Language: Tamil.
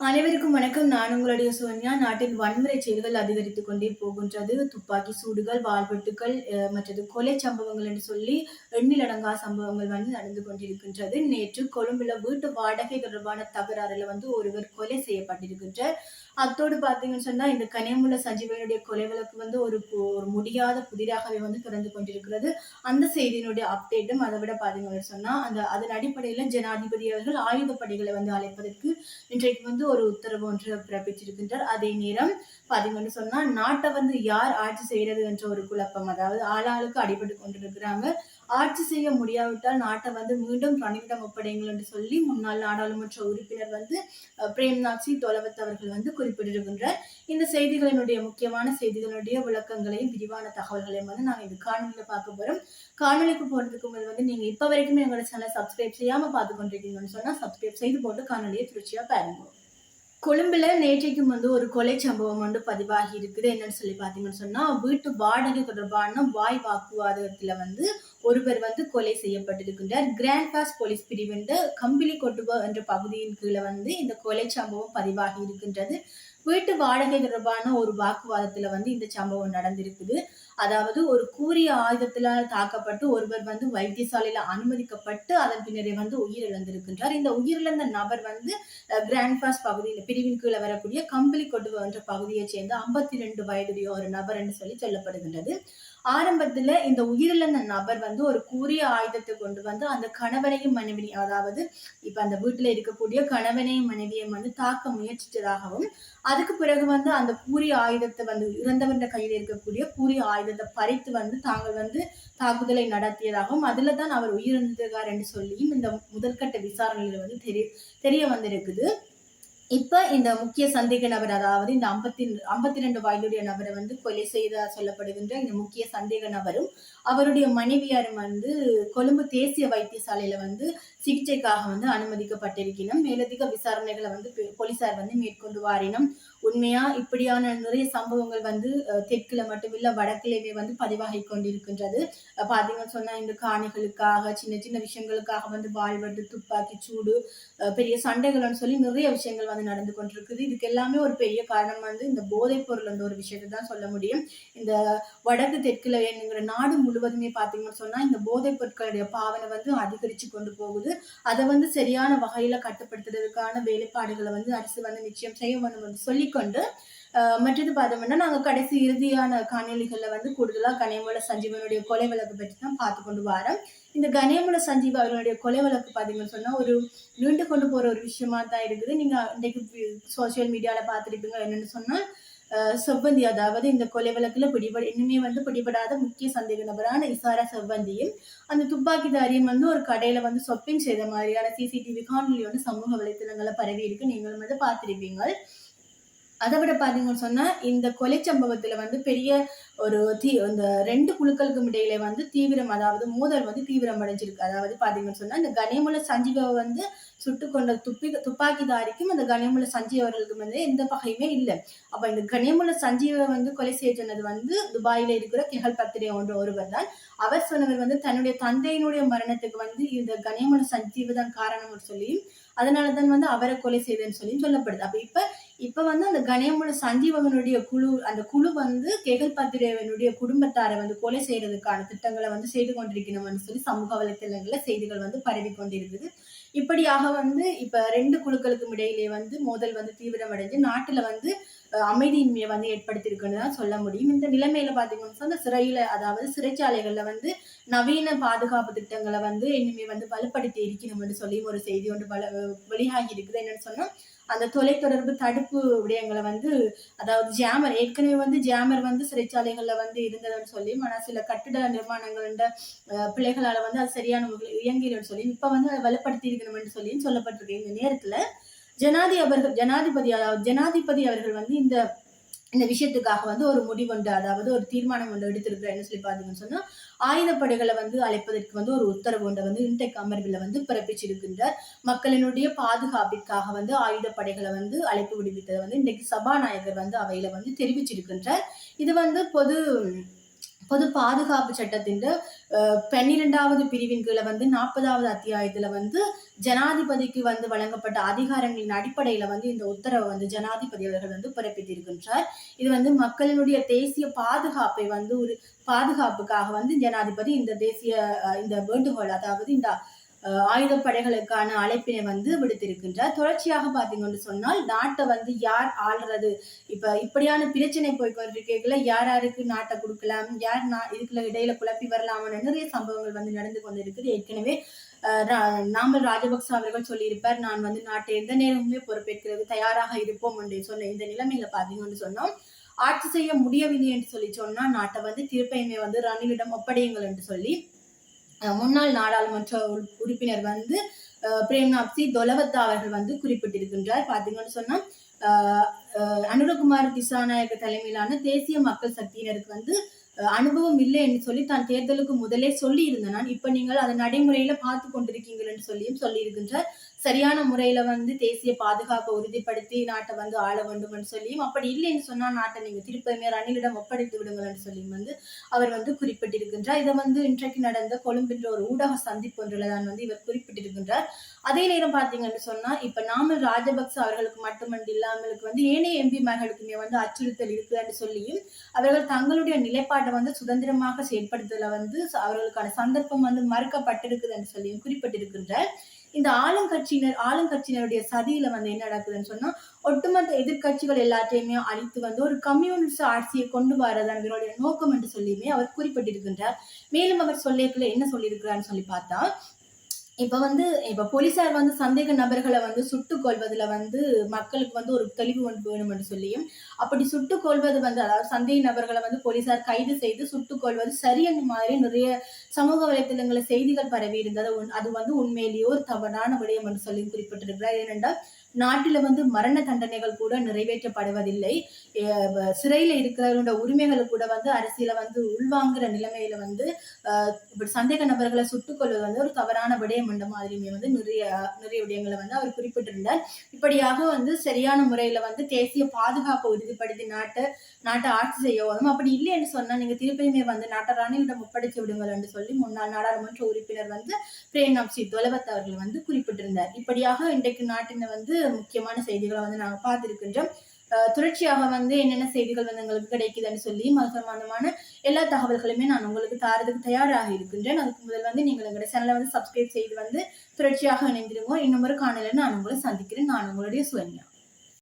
அனைவருக்கும் வணக்கம். நான் உங்களுடைய சோனியா. நாட்டில் வன்முறை செயல்கள் அதிகரித்துக் கொண்டே போகின்றது. துப்பாக்கி சூடுகள் வாள்வெட்டுகள் மற்றது கொலை சம்பவங்கள் என்று சொல்லி எண்ணிலடங்கா சம்பவங்கள் வந்து நடந்து கொண்டிருக்கின்றது. நேற்று கொழும்புல வீட்டு வாடகை தொடர்பான தகராறுல வந்து ஒருவர் கொலை செய்யப்பட்டிருக்கின்றார் அத்தோடு பார்த்தீங்கன்னு சொன்னா இந்த கனியமுள்ள சஞ்சீவனுடைய கொலை வழக்கு வந்து ஒரு ஒரு முடியாத புதிராகவே வந்து தொடர்ந்து கொண்டிருக்கிறது. அந்த செய்தியினுடைய அப்டேட்டும் அதை விட பார்த்தீங்கன்னு சொன்னா அந்த அதன் அடிப்படையில ஜனாதிபதி அவர்கள் ஆயுதப்படைகளை வந்து அழைப்பதற்கு இன்றைக்கு வந்து ஒரு உத்தரவு ஒன்று பிறப்பிச்சிருக்கின்றார் அதே நேரம் பாத்தீங்கன்னு சொன்னா நாட்டை வந்து யார் ஆட்சி செய்யறது என்ற ஒரு குழப்பம். அதாவது ஆளாளுக்கு அடிபட்டு கொண்டிருக்கிறாங்க. ஆட்சி செய்ய முடியாவிட்டால் நாட்டை வந்து மீண்டும் ரணிலிடம் ஒப்படைங்கள் என்று சொல்லி முன்னாள் நாடாளுமன்ற உறுப்பினர் வந்து பிரேம்நாத் சிங் தொலவத் அவர்கள் வந்து குறிப்பிட்டிருக்கின்றார். இந்த செய்திகளினுடைய முக்கியமான செய்திகளுடைய விளக்கங்களையும் விரிவான தகவல்களையும் வந்து நாங்கள் இது காணொலியில் பார்க்க போறோம். காணொலிக்கு போறதுக்கு முதல் வந்து நீங்க இப்ப வரைக்குமே எங்களோட சேனலை சப்ஸ்கிரைப் செய்யாம பார்த்து கொண்டிருக்கீங்கன்னு சொன்னா சப்ஸ்கிரைப் செய்து போட்டு காணொலியை திருச்சியா பாருங்க. கொழும்புல நேற்றைக்கு வந்து ஒரு கொலை சம்பவம் வந்து பதிவாகி இருக்குது. என்னன்னு சொல்லி பார்த்தீங்கன்னு சொன்னா வீட்டு வாடகை தொடர்பான வாய் வாக்குவாதத்துல வந்து ஒருவர் வந்து கொலை செய்யப்பட்டிருக்கின்றார். கிராண்ட் பாஸ் போலீஸ் பிரிவின் கம்பிலி கொட்டுவ என்ற பகுதியின் கீழே வந்து இந்த கொலை சம்பவம் பதிவாகி இருக்கின்றது. வீட்டு வாடகை தொடர்பான ஒரு வாக்குவாதத்துல வந்து இந்த சம்பவம் நடந்திருக்குது. அதாவது ஒரு கூறிய ஆயுதத்தினால் தாக்கப்பட்டு ஒருவர் வந்து வைத்தியசாலையில அனுமதிக்கப்பட்டு அதன் பின்னரே வந்து உயிரிழந்திருக்கின்றார். இந்த உயிரிழந்த நபர் வந்து கிராண்ட் பாஸ் பகுதியில் பிரிவின் கீழே வரக்கூடிய கம்பளி கொட்டுவ என்ற பகுதியை சேர்ந்த ஐம்பத்தி ரெண்டு வயதுடைய ஒரு நபர் என்று சொல்லி சொல்லப்படுகின்றது. ஆரம்பத்துல இந்த உயிரிழந்த நபர் வந்து ஒரு கூறிய ஆயுதத்தை கொண்டு வந்து அந்த கணவனையும் மனைவி அதாவது இப்ப அந்த வீட்டுல இருக்கக்கூடிய கணவனையும் மனைவியையும் வந்து தாக்க முயற்சித்ததாகவும் அதுக்கு பிறகு வந்து அந்த கூறிய ஆயுதத்தை வந்து இறந்தவன்ற கையில் இருக்கக்கூடிய கூறிய ஆயுதத்தை பறித்து வந்து தாங்கள் வந்து தாக்குதலை நடத்தியதாகவும் அதுல தான் அவர் உயிரிழந்திருக்கார் என்று சொல்லியும் இந்த முதற்கட்ட விசாரணையில வந்து தெரிய தெரிய வந்திருக்குது. இப்ப இந்த முக்கிய சந்தேக நபர் அதாவது இந்த ஐம்பத்தி ஐம்பத்தி ரெண்டு வயதுடைய நபரை வந்து கொலை செய்த சொல்லப்படுகின்ற இந்த முக்கிய சந்தேக நபரும் அவருடைய மனைவியாரும் வந்து கொழும்பு தேசிய வைத்தியசாலையில வந்து சிகிச்சைக்காக வந்து அனுமதிக்கப்பட்டிருக்கணும் மேலதிக விசாரணைகளை வந்து போலீசார் வந்து மேற்கொண்டு வாரினம் உண்மையா இப்படியான நிறைய சம்பவங்கள் வந்து அஹ், தெற்குல மட்டுமில்ல வடக்கிலேயே வந்து பதிவாகி கொண்டிருக்கின்றது. பாத்தீங்கன்னு சொன்னா இந்த காணிகளுக்காக சின்ன சின்ன விஷயங்களுக்காக வந்து வாழ்வது துப்பாக்கி சூடு பெரிய சண்டைகள்னு சொல்லி நிறைய விஷயங்கள் வந்து நடந்து கொண்டிருக்குது. இதுக்கு எல்லாமே ஒரு பெரிய காரணம் வந்து இந்த போதைப் பொருள் அந்த ஒரு விஷயத்தை தான் சொல்ல முடியும். இந்த வடக்கு தெற்குல என்னங்கிற நாடு முழுவதுமே பாத்தீங்கன்னு சொன்னா இந்த போதைப் பொருட்களுடைய பாவனை வந்து அதிகரிச்சு கொண்டு போகுது. அதை வந்து சரியான வகையில கட்டுப்படுத்துறதுக்கான வேலைப்பாடுகளை வந்து அரசு வந்து நிச்சயம் செய்ய வேண்டும் சொல்லி சொல்லிக்கொண்டு மற்றது பார்த்தோம்னா நாங்கள் கடைசி இறுதியான காணொலிகளில் வந்து கூடுதலாக கனியமுல சஞ்சீவனுடைய கொலை வழக்கு பற்றி தான் பார்த்து கொண்டு வரோம். இந்த கனியமுல சஞ்சீவ் அவர்களுடைய கொலை வழக்கு பார்த்தீங்கன்னு சொன்னால் ஒரு நீண்டு கொண்டு போகிற ஒரு விஷயமா தான் இருக்குது. நீங்கள் இன்றைக்கு சோசியல் மீடியாவில் பார்த்துருப்பீங்க என்னென்னு சொன்னால் செவ்வந்தி அதாவது இந்த கொலை வழக்கில் பிடிபட இன்னுமே வந்து பிடிபடாத முக்கிய சந்தேக நபரான இசாரா செவ்வந்தியும் அந்த துப்பாக்கிதாரியும் வந்து ஒரு கடையில் வந்து ஷாப்பிங் செய்த மாதிரியான சிசிடிவி காணொலி வந்து சமூக வலைத்தளங்களில் பரவி இருக்கு. நீங்களும் வந்து பார்த்துருப்பீங்க அதை விட பார்த்தீங்கன்னு சொன்னால் இந்த கொலை சம்பவத்தில் வந்து பெரிய ஒரு தீ இந்த ரெண்டு குழுக்களுக்கும் இடையில வந்து தீவிரம் அதாவது மோதல் வந்து தீவிரம் அடைஞ்சிருக்கு. அதாவது பார்த்தீங்கன்னு சொன்னால் இந்த கனியமுல சஞ்சீவை வந்து சுட்டு கொண்ட துப்பி துப்பாக்கிதாரிக்கும் அந்த கனியமுல சஞ்சீவ் அவர்களுக்கும் வந்து எந்த பகையுமே இல்லை. அப்போ இந்த கனியமுல சஞ்சீவை வந்து கொலை செய்ய சொன்னது வந்து துபாயில் இருக்கிற கெஹல் பத்திரிகை ஒன்று ஒருவர் தான். அவர் சொன்னவர் வந்து தன்னுடைய தந்தையினுடைய மரணத்துக்கு வந்து இந்த கனியமுல சஞ்சீவ் தான் காரணம்னு சொல்லியும் அதனால தான் வந்து அவரை கொலை செய்தேன்னு சொல்லி சொல்லப்படுது. அப்போ இப்போ இப்ப வந்து அந்த கணேமுல சஞ்சீவகனுடைய குழு அந்த குழு வந்து கேகல் பத்திரேவனுடைய குடும்பத்தாரை வந்து கொலை செய்யறதுக்கான திட்டங்களை வந்து செய்து கொண்டிருக்கணும்னு சொல்லி சமூக வலைத்தளங்கள்ல செய்திகள் வந்து பரவி கொண்டிருக்குது. இப்படியாக வந்து இப்ப ரெண்டு குழுக்களுக்கும் இடையிலே வந்து மோதல் வந்து தீவிரமடைஞ்சு நாட்டுல வந்து அமைதியின்மையை வந்து ஏற்படுத்தியிருக்குன்னு தான் சொல்ல முடியும். இந்த நிலைமையில பாத்தீங்கன்னா அந்த சிறையில அதாவது சிறைச்சாலைகள்ல வந்து நவீன பாதுகாப்பு திட்டங்களை வந்து இனிமே வந்து வலுப்படுத்தி இருக்கணும்னு சொல்லி ஒரு செய்தி ஒன்று பல வெளியாகி இருக்குது. என்னன்னு சொன்னா அந்த தொலைத்தொடர்பு தடுப்பு விடயங்களை வந்து அதாவது ஜாமர் ஏற்கனவே வந்து ஜாமர் வந்து சிறைச்சாலைகளில் வந்து இருந்ததுன்னு சொல்லி ஆனால் சில கட்டிட நிர்மாணங்கள் பிள்ளைகளால் வந்து அது சரியான முறையில் இயங்கிடும் சொல்லி இப்போ வந்து அதை வலுப்படுத்தி இருக்கணும்னு சொல்லி சொல்லப்பட்டிருக்கு இந்த நேரத்தில். ஜனாதி அவர்கள் ஜனாதிபதி அதாவது ஜனாதிபதி அவர்கள் வந்து இந்த இந்த விஷயத்துக்காக வந்து ஒரு முடிவொண்டு அதாவது ஒரு தீர்மானம் ஒன்று எடுத்திருக்கிறேன்னு சொல்லி பார்த்தீங்கன்னு சொன்னால் ஆயுதப்படைகளை வந்து அழைப்பதற்கு வந்து ஒரு உத்தரவு ஒன்றை வந்து இன்றைக்கு அமர்வில் வந்து பிறப்பிச்சிருக்கின்றார். மக்களினுடைய பாதுகாப்பிற்காக வந்து ஆயுதப்படைகளை வந்து அழைப்பு விடுவித்ததை வந்து இன்றைக்கு சபாநாயகர் வந்து அவையில் வந்து தெரிவிச்சிருக்கின்றார். இது வந்து பொது பொது பாதுகாப்பு சட்டத்தின் பன்னிரெண்டாவது பிரிவின் கீழே வந்து நாற்பதாவது அத்தியாயத்துல வந்து ஜனாதிபதிக்கு வந்து வழங்கப்பட்ட அதிகாரங்களின் அடிப்படையில வந்து இந்த உத்தரவை வந்து ஜனாதிபதி அவர்கள் வந்து பிறப்பித்திருக்கின்றார். இது வந்து மக்களினுடைய தேசிய பாதுகாப்பை வந்து ஒரு பாதுகாப்புக்காக வந்து ஜனாதிபதி இந்த தேசிய இந்த வேண்டுகோள் அதாவது இந்த ஆயுதப்படைகளுக்கான அழைப்பினை வந்து விடுத்திருக்கின்றார். தொடர்ச்சியாக பார்த்தீங்கன்னு சொன்னால் நாட்டை வந்து யார் ஆள்றது? இப்ப இப்படியான பிரச்சனை போய் கொண்டிருக்கல யார் யாருக்கு நாட்டை கொடுக்கலாம்? யார் நா இதுக்குள்ள இடையில குழப்பி வரலாம்னு நிறைய சம்பவங்கள் வந்து நடந்து கொண்டிருக்குது. ஏற்கனவே ரா- நாமல் ராஜபக்ச அவர்கள் சொல்லியிருப்பார் நான் வந்து நாட்டை எந்த நேரமுமே பொறுப்பேற்கிறது தயாராக இருப்போம் என்று சொன்ன இந்த நிலைமையில பாத்தீங்கன்னு சொன்னோம். ஆட்சி செய்ய முடியவில்லை என்று சொல்லி சொன்னா நாட்டை வந்து திருப்பையுமே வந்து ரணிலிடம் ஒப்படையுங்கள் என்று சொல்லி முன்னாள் நாடாளுமன்ற உறுப்பினர் வந்து அஹ், பிரேம்நாத்சி தொலவத்தா அவர்கள் வந்து குறிப்பிட்டிருக்கின்றார். பாத்தீங்கன்னு சொன்னா அனுரகுமார் திசாநாயக தலைமையிலான தேசிய மக்கள் சக்தியினருக்கு வந்து அனுபவம் இல்லை என்று சொல்லி தான் தேர்தலுக்கு முதலே சொல்லி இருந்தேன் நான். இப்ப நீங்கள் அதை நடைமுறையில பார்த்து கொண்டிருக்கீங்கன்னு சொல்லியும் சொல்லி இருக்கின்றார் சரியான முறையில வந்து தேசிய பாதுகாப்பை உறுதிப்படுத்தி நாட்டை வந்து ஆள வேண்டும் என்று சொல்லியும் அப்படி இல்லைன்னு சொன்னா நாட்டை நீங்க திருப்பமே ரணிலிடம் ஒப்படைத்து விடுங்கள் என்று சொல்லியும் வந்து அவர் வந்து குறிப்பிட்டிருக்கின்றார். இதை வந்து இன்றைக்கு நடந்த கொழும்பின்ற ஒரு ஊடக சந்திப்பு ஒன்றில்தான் வந்து இவர் குறிப்பிட்டிருக்கின்றார். அதே நேரம் பாத்தீங்கன்னு சொன்னா இப்ப நாமல் ராஜபக்ச அவர்களுக்கு மட்டுமன்றி இல்லாமலுக்கு வந்து ஏனைய எம்பிமார்களுக்குமே வந்து அச்சுறுத்தல் இருக்குதுன்னு சொல்லியும் அவர்கள் தங்களுடைய நிலைப்பாட்டை வந்து சுதந்திரமாக செயற்படுத்தல வந்து அவர்களுக்கான சந்தர்ப்பம் வந்து மறுக்கப்பட்டிருக்குதுன்னு சொல்லியும் குறிப்பிட்டிருக்கின்றார். இந்த ஆளுங்கட்சியினர் ஆளுங்கட்சியினருடைய சதியில வந்து என்ன நடக்குதுன்னு சொன்னா ஒட்டுமொத்த எதிர்கட்சிகள் எல்லாத்தையுமே அழித்து வந்து ஒரு கம்யூனிஸ்ட் ஆட்சியை கொண்டு வரதான் இவருடைய நோக்கம் என்று சொல்லியுமே அவர் குறிப்பிட்டிருக்கின்றார். மேலும் அவர் சொல்லியிருக்கல என்ன சொல்லியிருக்கிறான்னு சொல்லி பார்த்தா இப்ப வந்து இப்ப போலீசார் வந்து சந்தேக நபர்களை வந்து சுட்டு கொள்வதுல வந்து மக்களுக்கு வந்து ஒரு தெளிவு ஒன்று வேணும் என்று சொல்லியும் அப்படி சுட்டு கொள்வது வந்து அதாவது சந்தேக நபர்களை வந்து போலீசார் கைது செய்து சுட்டு கொள்வது சரியென்ற மாதிரி நிறைய சமூக வலைத்தளங்கள செய்திகள் பரவி இருந்தது உண்- அது வந்து உண்மையிலேயே ஒரு தவறான விடயம் என்று சொல்லி குறிப்பிட்டிருக்கிறார். ஏனென்றால் நாட்டில வந்து மரண தண்டனைகள் கூட நிறைவேற்றப்படுவதில்லை. சிறையில் இருக்கிறவங்களோட உரிமைகள் கூட வந்து அரசியல வந்து உள்வாங்குற நிலைமையில வந்து இப்படி சந்தேக நபர்களை சுட்டுக்கொள்வது வந்து ஒரு தவறான விடயம் என்ற மாதிரியுமே வந்து நிறைய நிறைய விடயங்களை வந்து அவர் குறிப்பிட்டிருந்தார். இப்படியாக வந்து சரியான முறையில வந்து தேசிய பாதுகாப்பை உறுதிப்படுத்தி நாட்டை நாட்டை ஆட்சி செய்ய வரும். அப்படி இல்லைன்னு சொன்னா நீங்க திருப்பியுமே வந்து நாட்டை ராணியிடம் ஒப்படைச்சு விடுங்கள் என்று சொல்லி முன்னாள் நாடாளுமன்ற உறுப்பினர் வந்து பிரேம்நாத் சி தொலவத் அவர்கள் வந்து குறிப்பிட்டிருந்தார். இப்படியாக இன்றைக்கு நாட்டினை வந்து முக்கியமான செய்திகளை வந்து நாங்கள் பார்த்துருக்கின்றோம். தொடர்ச்சியாக வந்து என்னென்ன செய்திகள் வந்து எங்களுக்கு கிடைக்குதுன்னு சொல்லி அது சம்பந்தமான எல்லா தகவல்களுமே நான் உங்களுக்கு தாரதுக்கு தயாராக இருக்கின்றேன். அதுக்கு முதல் வந்து நீங்கள் எங்களோட சேனலை வந்து சப்ஸ்கிரைப் செய்து வந்து தொடர்ச்சியாக இணைந்திருவோம் இன்னும் ஒரு காணொலியில் நான் உங்களை சந்திக்கிறேன். நான் உங்களுடைய சுவன்யா.